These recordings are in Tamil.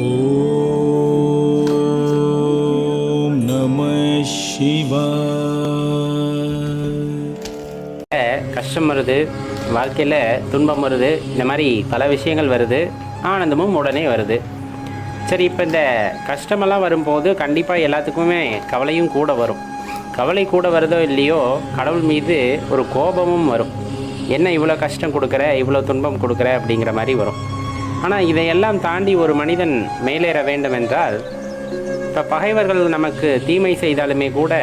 ஓம் நம சிவா கஷ்டம் வருது வாழ்க்கையில் துன்பம் வருது இந்த மாதிரி பல விஷயங்கள் வருது ஆனந்தமும் உடனே வருது. சரி இப்போ இந்த கஷ்டமெல்லாம் வரும்போது கண்டிப்பாக எல்லாத்துக்குமே கவலையும் கூட வரும். கவலை கூட வருதோ இல்லையோ கடவுள் மீது ஒரு கோபமும் வரும். என்ன இவ்வளோ கஷ்டம் கொடுக்குற இவ்வளோ துன்பம் கொடுக்குற அப்படிங்கிற மாதிரி வரும். ஆனால் இதையெல்லாம் தாண்டி ஒரு மனிதன் மேலேற வேண்டும் என்றால் இப்போ பகைவர்கள் நமக்கு தீமை செய்தாலுமே கூட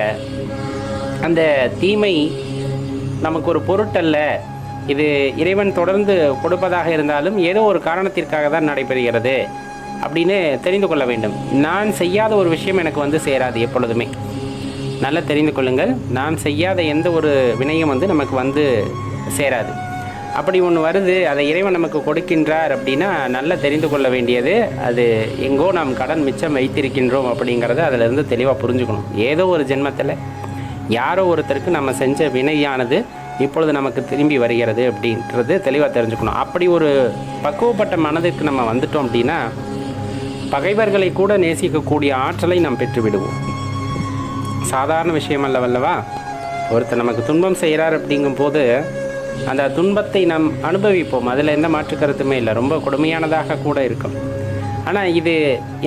அந்த தீமை நமக்கு ஒரு பொருட்டல்ல. இது இறைவன் தொடர்ந்து கொடுப்பதாக இருந்தாலும் ஏதோ ஒரு காரணத்திற்காக தான் நடைபெறுகிறது அப்படின்னு தெரிந்து கொள்ள வேண்டும். நான் செய்யாத ஒரு விஷயம் எனக்கு வந்து சேராது எப்பொழுதுமே. நல்லா தெரிந்து கொள்ளுங்கள். நான் செய்யாத எந்த ஒரு வினையும் வந்து நமக்கு வந்து சேராது. அப்படி ஒன்று வருது அதை இறைவன் நமக்கு கொடுக்கின்றார் அப்படின்னா நல்லா தெரிந்து கொள்ள வேண்டியது. அது எங்கோ நாம் கடன் மிச்சம் வைத்திருக்கின்றோம் அப்படிங்கிறத அதிலிருந்து தெளிவாக புரிஞ்சுக்கணும். ஏதோ ஒரு ஜென்மத்தில் யாரோ ஒருத்தருக்கு நம்ம செஞ்ச வினையானது இப்பொழுது நமக்கு திரும்பி வருகிறது அப்படின்றது தெளிவாக தெரிஞ்சுக்கணும். அப்படி ஒரு பக்குவப்பட்ட மனதிற்கு நம்ம வந்துட்டோம் அப்படின்னா பகைவர்களை கூட நேசிக்கக்கூடிய ஆற்றலை நாம் பெற்றுவிடுவோம். சாதாரண விஷயம் அல்லவல்லவா? ஒருத்தர் நமக்கு துன்பம் செய்கிறார் அப்படிங்கும்போது அந்த துன்பத்தை நாம் அனுபவிப்போம். அதில் எந்த மாற்று கருத்துமே இல்லை. ரொம்ப கொடுமையானதாக கூட இருக்கும். ஆனால் இது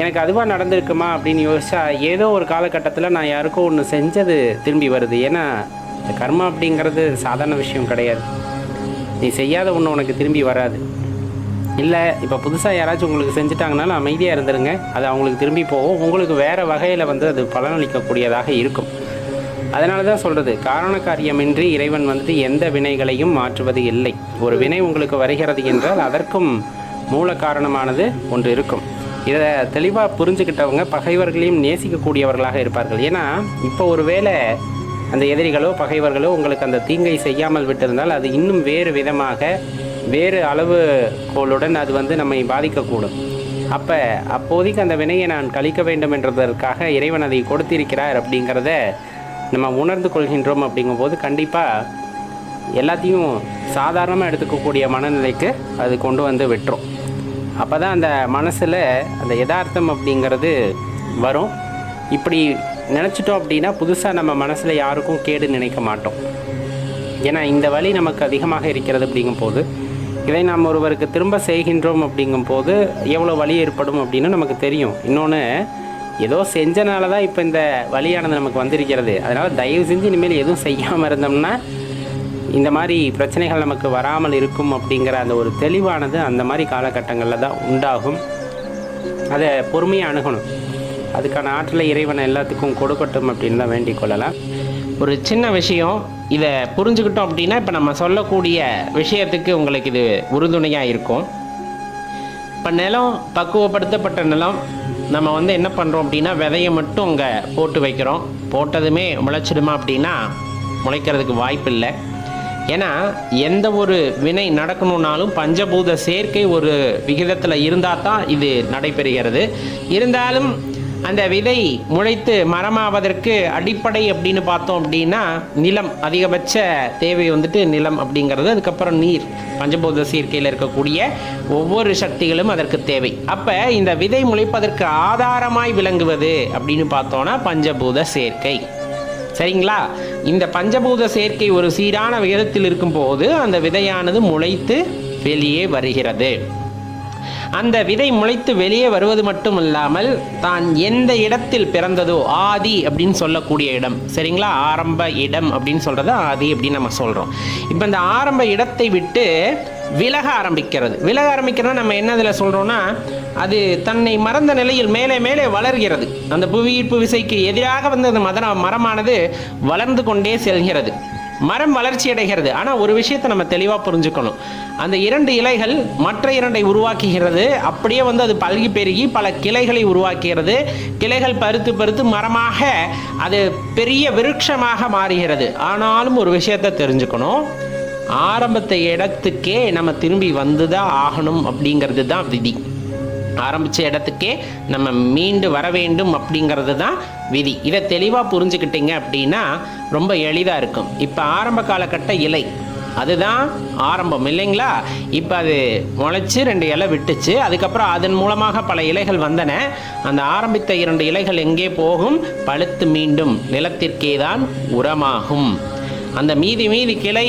எனக்கு அதுவாக நடந்திருக்குமா அப்படின்னு யோசிச்சா ஏதோ ஒரு காலகட்டத்தில் நான் யாருக்கோ ஒன்று செஞ்சது திரும்பி வருது. ஏன்னா இந்த கர்மா அப்படிங்கிறது சாதாரண விஷயம் கிடையாது. நீ செய்யாத ஒன்று உனக்கு திரும்பி வராது. இல்லை இப்போ புதுசாக யாராச்சும் உங்களுக்கு செஞ்சுட்டாங்கனாலும் அமைதியாக இருந்துருங்க. அது அவங்களுக்கு திரும்பி போகும். உங்களுக்கு வேறு வகையில் வந்து அது பலனளிக்கக்கூடியதாக இருக்கும். அதனால தான் சொல்கிறது காரண காரியமின்றி இறைவன் வந்துட்டு எந்த வினைகளையும் மாற்றுவது இல்லை. ஒரு வினை உங்களுக்கு வருகிறது என்றால் அதற்கும் மூல காரணமானது ஒன்று இருக்கும். இதை தெளிவாக புரிஞ்சுக்கிட்டவங்க பகைவர்களையும் நேசிக்கக்கூடியவர்களாக இருப்பார்கள். ஏன்னா இப்போ ஒரு வேளை அந்த எதிரிகளோ பகைவர்களோ உங்களுக்கு அந்த தீங்கை செய்யாமல் விட்டிருந்தால் அது இன்னும் வேறு விதமாக வேறு அளவு கோளுடன் அது வந்து நம்மை பாதிக்கக்கூடும். அப்போ அப்போதைக்கு அந்த வினையை நான் கழிக்க வேண்டும் என்றதற்காக இறைவன் அதை கொடுத்திருக்கிறார் அப்படிங்கிறத நம்ம உணர்ந்து கொள்கின்றோம் அப்படிங்கும்போது கண்டிப்பாக எல்லாத்தையும் சாதாரணமாக எடுத்துக்கக்கூடிய மனநிலைக்கு அது கொண்டு வந்து விட்டுரும். அப்போ தான் அந்த மனசில் அந்த யதார்த்தம் அப்படிங்கிறது வரும். இப்படி நினச்சிட்டோம் அப்படின்னா புதுசாக நம்ம மனசில் யாருக்கும் கேடு நினைக்க மாட்டோம். ஏன்னா இந்த வழி நமக்கு அதிகமாக இருக்கிறது அப்படிங்கும்போது இதை நாம் ஒருவருக்கு திரும்ப செய்கின்றோம் அப்படிங்கும்போது எவ்வளோ வலி ஏற்படும் அப்படின்னு நமக்கு தெரியும். இன்னொன்று ஏதோ செஞ்சனால தான் இப்போ இந்த வழியானது நமக்கு வந்திருக்கிறது. அதனால் தயவு செஞ்சு இனிமேல் எதுவும் செய்யாமல் இருந்தோம்னா இந்த மாதிரி பிரச்சனைகள் நமக்கு வராமல் இருக்கும் அப்படிங்கிற அந்த ஒரு தெளிவானது அந்த மாதிரி காலகட்டங்களில் தான் உண்டாகும். அதை பொறுமையாக அணுகணும். அதுக்கான ஆற்றலை இறைவனை எல்லாத்துக்கும் கொடுக்கட்டும் அப்படின்னு தான் வேண்டிக் கொள்ளலாம். ஒரு சின்ன விஷயம் இதை புரிஞ்சுக்கிட்டோம் அப்படின்னா இப்போ நம்ம சொல்லக்கூடிய விஷயத்துக்கு உங்களுக்கு இது உறுதுணையாக இருக்கும். இப்போ நிலம் பக்குவப்படுத்தப்பட்ட நிலம் நம்ம வந்து என்ன பண்ணுறோம் அப்படின்னா விதையை மட்டும் அங்கே போட்டு வைக்கிறோம். போட்டதுமே முளைச்சிடுமா அப்படின்னா முளைக்கிறதுக்கு வாய்ப்பு இல்லை. ஏன்னா எந்த ஒரு வினை நடக்கணும்னாலும் பஞ்சபூத சேர்க்கை ஒரு விகிதத்தில் இருந்தால் தான் இது நடைபெறுகிறது. இருந்தாலும் அந்த விதை முளைத்து மரமாவதற்கு அடிப்படை அப்படின்னு பார்த்தோம் அப்படின்னா நிலம் அதிகபட்ச தேவை வந்துட்டு நிலம் அப்படிங்கிறது அதுக்கப்புறம் நீர். பஞ்சபூத சேர்க்கையில் இருக்கக்கூடிய ஒவ்வொரு சக்திகளும் அதற்கு தேவை. அப்போ இந்த விதை முளைப்பதற்கு ஆதாரமாய் விளங்குவது அப்படின்னு பார்த்தோன்னா பஞ்சபூத சேர்க்கை. சரிங்களா? இந்த பஞ்சபூத சேர்க்கை ஒரு சீரான விகிதத்தில் இருக்கும்போது அந்த விதையானது முளைத்து வெளியே வருகிறது. அந்த விதை முளைத்து வெளியே வருவது மட்டும் இல்லாமல் தான் எந்த இடத்தில் பிறந்ததோ ஆதி அப்படின்னு சொல்லக்கூடிய இடம். சரிங்களா? ஆரம்ப இடம் அப்படின்னு சொல்கிறது ஆதி அப்படின்னு நம்ம சொல்கிறோம் இப்போ இந்த ஆரம்ப இடத்தை விட்டு விலக ஆரம்பிக்கிறது. விலக ஆரம்பிக்கிறதா நம்ம என்ன இதில் சொல்கிறோன்னா அது தன்னை மறந்த நிலையில் மேலே மேலே வளர்கிறது. அந்த புவியீர்ப்பு விசைக்கு எதிராக வந்து அந்த மதன மரமானது வளர்ந்து கொண்டே செல்கிறது. மரம் வளர்ச்சி அடைகிறது. ஆனால் ஒரு விஷயத்தை நம்ம தெளிவாக புரிஞ்சுக்கணும். அந்த இரண்டு இலைகள் மற்ற இரண்டை உருவாக்குகிறது. அப்படியே வந்து அது பல்கி பெருகி பல கிளைகளை உருவாக்குகிறது. கிளைகள் பருத்து பருத்து மரமாக அது பெரிய விருட்சமாக மாறுகிறது. ஆனாலும் ஒரு விஷயத்தை தெரிஞ்சுக்கணும். ஆரம்பத்தை இடத்துக்கே நம்ம திரும்பி வந்து தான் ஆகணும் அப்படிங்கிறது தான் விதி. ஆரம்பித்த இடத்துக்கே நம்ம மீண்டு வர வேண்டும் அப்படிங்கிறது தான் விதி. இதை தெளிவாக புரிஞ்சுக்கிட்டீங்க அப்படின்னா ரொம்ப எளிதாக இருக்கும். இப்போ ஆரம்ப காலகட்ட இலை அதுதான் ஆரம்பம் இல்லைங்களா? இப்போ அது முளைச்சி ரெண்டு இலை விட்டுச்சு அதுக்கப்புறம் அதன் மூலமாக பல இலைகள் வந்தன. அந்த ஆரம்பித்த இரண்டு இலைகள் எங்கே போகும்? பழுத்து மீண்டும் நிலத்திற்கே தான் உரமாகும். அந்த மீதி மீதி கிளை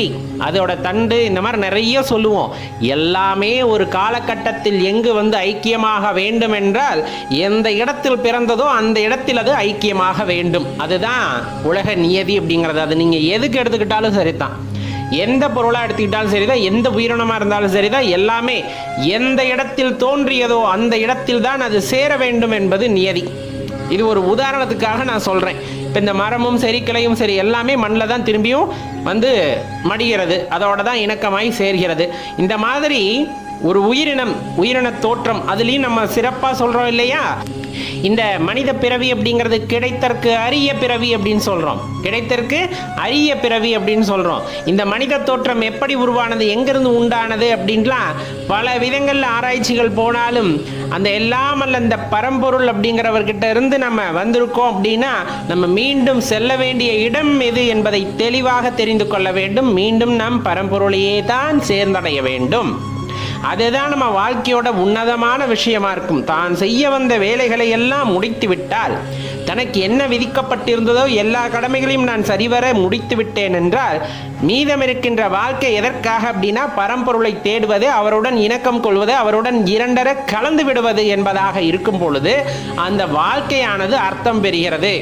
அதோட தண்டு இந்த மாதிரி நிறைய சொல்லுவோம். எல்லாமே ஒரு காலகட்டத்தில் எங்கு வந்து ஐக்கியமாக வேண்டும் என்றால் எந்த இடத்தில் பிறந்ததோ அந்த இடத்தில் அது ஐக்கியமாக வேண்டும். அதுதான் உலக நியதி அப்படிங்கிறது. அது நீங்கள் எதுக்கு எடுத்துக்கிட்டாலும் சரிதான். எந்த பொருளாக எடுத்துக்கிட்டாலும் சரிதான். எந்த உயிரினமாக இருந்தாலும் சரிதான். எல்லாமே எந்த இடத்தில் தோன்றியதோ அந்த இடத்தில் தான் அது சேர வேண்டும் என்பது நியதி. இது ஒரு உதாரணத்துக்காக நான் சொல்கிறேன் இப்போ இந்த மரமும் சரி கிளையும் சரி எல்லாமே மண்ணில் தான் திரும்பியும் வந்து மடிகிறது. அதோட தான் இணக்கமாய் சேர்கிறது. இந்த மாதிரி ஒரு உயிரினம் உயிரின தோற்றம் அதுலேயும் நம்ம சிறப்பாக சொல்கிறோம் இல்லையா? இந்த மனித பிறவி அப்படிங்கிறது கிடைத்தற்கு அரிய பிறவி அப்படின்னு சொல்கிறோம் கிடைத்தற்கு அரிய பிறவி அப்படின்னு சொல்கிறோம் இந்த மனித தோற்றம் எப்படி உருவானது எங்கிருந்து உண்டானது அப்படின்லாம் பல விதங்களில் ஆராய்ச்சிகள் போனாலும் அந்த எல்லாம் அல்ல இந்த பரம்பொருள் அப்படிங்கிறவர்கிட்ட இருந்து நம்ம வந்திருக்கோம் அப்படின்னா நம்ம மீண்டும் செல்ல வேண்டிய இடம் எது என்பதை தெளிவாக தெரிந்து கொள்ள வேண்டும். மீண்டும் நாம் பரம்பொருளையே தான் சேர்ந்தடைய வேண்டும். அதுதான் நம்ம வாழ்க்கையோட உன்னதமான விஷயமா இருக்கும். தான் செய்ய வந்த வேலைகளை எல்லாம் முடித்து விட்டால் தனக்கு என்ன விதிக்கப்பட்டிருந்ததோ எல்லா கடமைகளையும் நான் சரிவர முடித்து விட்டேன் என்றால் மீதம் இருக்கின்ற வாழ்க்கை எதற்காக அப்படின்னா பரம்பொருளை தேடுவது அவருடன் இணக்கம் கொள்வது அவருடன் இரண்டர கலந்து விடுவது என்பதாக இருக்கும் பொழுது அந்த வாழ்க்கையானது அர்த்தம் பெறுகிறது.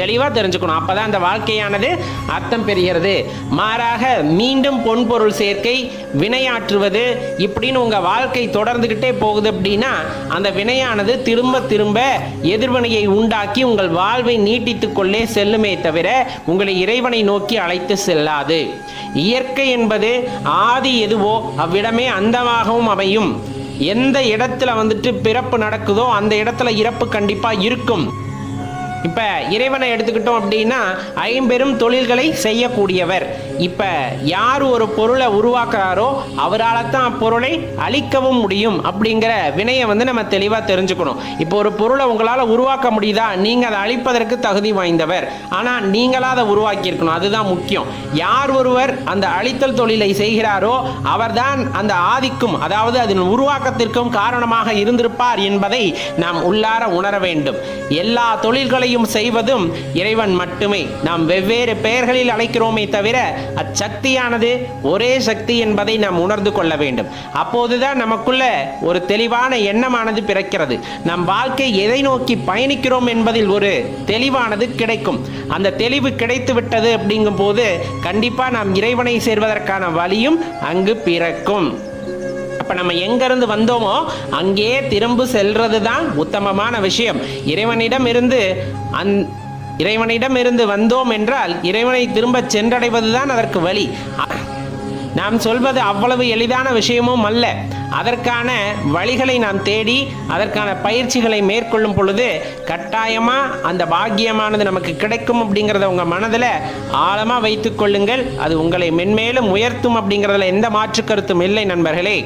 தெளிவாக தெரிஞ்சுக்கணும். அப்போ தான் அந்த வாழ்க்கையானது அர்த்தம் பெறுகிறது. மாறாக மீண்டும் பொன்பொருள் சேர்க்கை வினையாற்றுவது இப்படின்னு உங்கள் வாழ்க்கை தொடர்ந்துக்கிட்டே போகுது அப்படின்னா அந்த வினையானது திரும்ப திரும்ப எதிர்வினையை உண்டாக்கி உங்கள் வாழ்வை நீட்டித்து கொள்ளே செல்லுமே தவிர உங்களை இறைவனை நோக்கி அழைத்து செல்லாது. இயற்கை என்பது ஆதி எதுவோ அவ்விடமே அந்தமாகவும் அமையும். எந்த இடத்துல வந்துட்டு பிறப்பு நடக்குதோ அந்த இடத்துல இறப்பு கண்டிப்பாக இருக்கும். இப்போ இறைவனை எடுத்துக்கிட்டோம் அப்படின்னா ஐம்பெரும் தொழில்களை செய்யக்கூடியவர். இப்போ யார் ஒரு பொருளை உருவாக்குறாரோ அவரால் தான் அப்பொருளை அழிக்கவும் முடியும் அப்படிங்கிற வினையை வந்து நம்ம தெளிவாக தெரிஞ்சுக்கணும். இப்போ ஒரு பொருளை உங்களால் உருவாக்க முடியுதா? நீங்கள் அதை அழிப்பதற்கு தகுதி வாய்ந்தவர். ஆனால் நீங்களாக அதை உருவாக்கியிருக்கணும். அதுதான் முக்கியம். யார் ஒருவர் அந்த அழித்தல் தொழிலை செய்கிறாரோ அவர்தான் அந்த ஆதிக்கும் அதாவது அதன் உருவாக்கத்திற்கும் காரணமாக இருந்திருப்பார் என்பதை நாம் உள்ளார உணர வேண்டும். எல்லா தொழில்களையும் செய்வதும் இறைவன் மட்டுமே. நாம் வெவ்வேறு பெயர்களில் அழைக்கிறோமே தவிர அச்சக்தியானது ஒரே சக்தி என்பதை நாம் உணர்ந்து கொள்ள வேண்டும். அப்போதுதான் நமக்குள்ள ஒரு தெளிவான எண்ணமானது பிறக்கிறது. நம் வாழ்க்கை எதை நோக்கி பயணிக்கிறோம் என்பதில் ஒரு தெளிவானது கிடைக்கும். அந்த தெளிவு கிடைத்து விட்டது அப்படிங்கும் போது கண்டிப்பா நாம் இறைவனை சேர்வதற்கான வழியும் அங்கு பிறக்கும். அப்ப நம்ம எங்கேருந்து வந்தோமோ அங்கே திரும்ப செல்றது தான் உத்தமமான விஷயம். இறைவனிடம் இருந்து அந் இறைவனிடம் இருந்து வந்தோம் என்றால் இறைவனை திரும்ப சென்றடைவதுதான் அதற்கு வழி. நாம் சொல்வது அவ்வளவு எளிதான விஷயமும் அல்ல. அதற்கான வழிகளை நாம் தேடி அதற்கான பயிற்சிகளை மேற்கொள்ளும் பொழுது கட்டாயமாக அந்த பாக்கியமானது நமக்கு கிடைக்கும் அப்படிங்கிறத உங்கள் மனதில் ஆழமாக வைத்துக்கொள்ளுங்கள் அது உங்களை மென்மேலும் உயர்த்தும் அப்படிங்கிறதுல எந்த மாற்று கருத்தும் இல்லை நண்பர்களே.